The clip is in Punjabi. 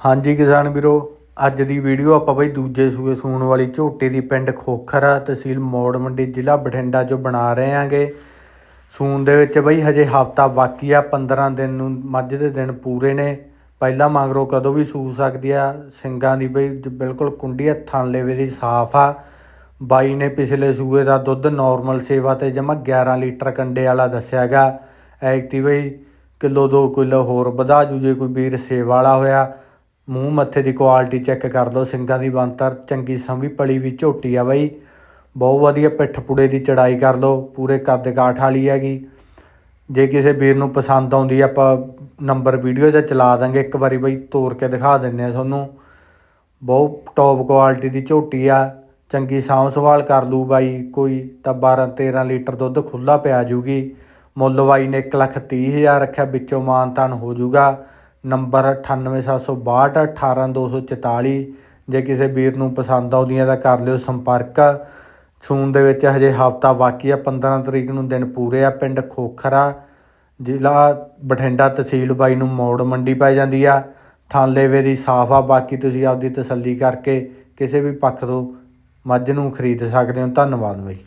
ਹਾਂਜੀ ਕਿਸਾਨ ਵੀਰੋ, ਅੱਜ ਦੀ ਵੀਡੀਓ ਆਪਾਂ ਬਈ ਦੂਜੇ ਸੂਏ ਸੂਣ ਵਾਲੀ ਝੋਟੀ ਦੀ ਪਿੰਡ ਖੋਖਰ ਤਹਿਸੀਲ ਮੋੜ ਮੰਡੀ, ਜ਼ਿਲ੍ਹਾ ਬਠਿੰਡਾ ਚੋਂ ਬਣਾ ਰਹੇ ਆਂਗੇ। ਸੂਣ ਦੇ ਵਿੱਚ ਬਈ ਹਜੇ ਹਫਤਾ ਬਾਕੀ ਆ 15 ਦਿਨ ਨੂੰ ਮੱਝ ਦੇ ਦਿਨ ਪੂਰੇ ਨੇ। ਪਹਿਲਾ ਮਗਰੋਂ ਕਦੋਂ ਵੀ ਸੂ ਸਕਦੀ ਆ, ਸਿੰਗਾਂ ਦੀ ਬਈ ਬਿਲਕੁਲ ਕੁੰਡੀ ਹੱਥਾਂ ਲੇਵੇ ਦੀ ਸਾਫ਼ ਆ। ਬਾਈ ਨੇ ਪਿਛਲੇ ਸੂਏ ਦਾ ਦੁੱਧ ਨਾਰਮਲ ਸੇਵਾ ਤੇ ਜਮਾ 11 ਲੀਟਰ ਕੰਡੇ ਵਾਲਾ ਦੱਸਿਆਗਾ ਐਕਟੀ ਬਈ ਕਿਲੋ 2 ਕਿਲੋ ਹੋਰ ਵਧਾ ਜੂ, ਜੇ ਕੋਈ ਵੀਰ ਸੇਵਾ ਵਾਲਾ ਹੋਇਆ। ਮੂੰਹ ਮੱਥੇ ਦੀ ਕੁਆਲਿਟੀ ਚੈੱਕ ਕਰ ਲਓ ਸਿੰਗਾਂ ਦੀ ਬੰਤਰ ਚੰਗੀ ਸੰਭੀ ਪਲੀ ਵੀ ਝੋਟੀ ਆ ਬਾਈ। ਬਹੁਤ ਵਧੀਆ ਪਿੱਠ ਪੁੜੇ ਦੀ ਚੜਾਈ ਕਰ ਲਓ, ਪੂਰੇ ਕੱਦ ਕਾਠ ਵਾਲੀ ਹੈਗੀ। ਜੇ ਕਿਸੇ ਵੀਰ ਨੂੰ ਪਸੰਦ ਆਉਂਦੀ, ਆਪਾਂ ਨੰਬਰ ਵੀਡੀਓ 'ਤੇ ਚਲਾ ਦਾਂਗੇ, ਇੱਕ ਵਾਰੀ ਬਈ ਤੋੜ ਕੇ ਦਿਖਾ ਦਿੰਨੇ ਆ ਤੁਹਾਨੂੰ। ਬਹੁਤ ਟੌਪ ਕੁਆਲਿਟੀ ਦੀ ਝੋਟੀ ਆ, ਚੰਗੀ ਸਾਂਭ ਸੰਭਾਲ ਕਰ ਲੂ ਬਾਈ। ਕੋਈ ਤਾਂ 12 13 ਲੀਟਰ ਦੁੱਧ ਖੁੱਲਾ ਪਿਆ ਜੂਗੀ। ਮੁੱਲ ਬਾਈ ਨੇ 130000 ਰੱਖਿਆ, ਵਿੱਚੋਂ ਮਾਨਤਾਨ ਹੋ ਜੂਗਾ। ਨੰਬਰ 98762 18244 ਜੇ ਕਿਸੇ ਵੀਰ ਨੂੰ ਪਸੰਦ ਆਉਂਦੀਆਂ ਤਾਂ ਕਰ ਲਿਓ ਸੰਪਰਕ। ਸੂਨ ਦੇ ਵਿੱਚ ਹਜੇ ਹਫਤਾ ਬਾਕੀ ਆ 15 ਤਰੀਕ ਨੂੰ ਦਿਨ ਪੂਰੇ ਆ ਪਿੰਡ ਖੋਖਰਾ। ਜ਼ਿਲ੍ਹਾ ਬਠਿੰਡਾ ਤਹਿਸੀਲ ਬਾਈ ਨੂੰ ਮੋੜ ਮੰਡੀ ਪੈ ਜਾਂਦੀ ਆ। ਥਾਂਲੇਵੇ ਦੀ ਸਾਫ਼ ਆ, ਬਾਕੀ ਤੁਸੀਂ ਆਪਦੀ ਤਸੱਲੀ ਕਰਕੇ ਕਿਸੇ ਵੀ ਪੱਖ ਤੋਂ ਮੱਝ ਨੂੰ ਖਰੀਦ ਸਕਦੇ ਹੋ। ਧੰਨਵਾਦ ਬਾਈ।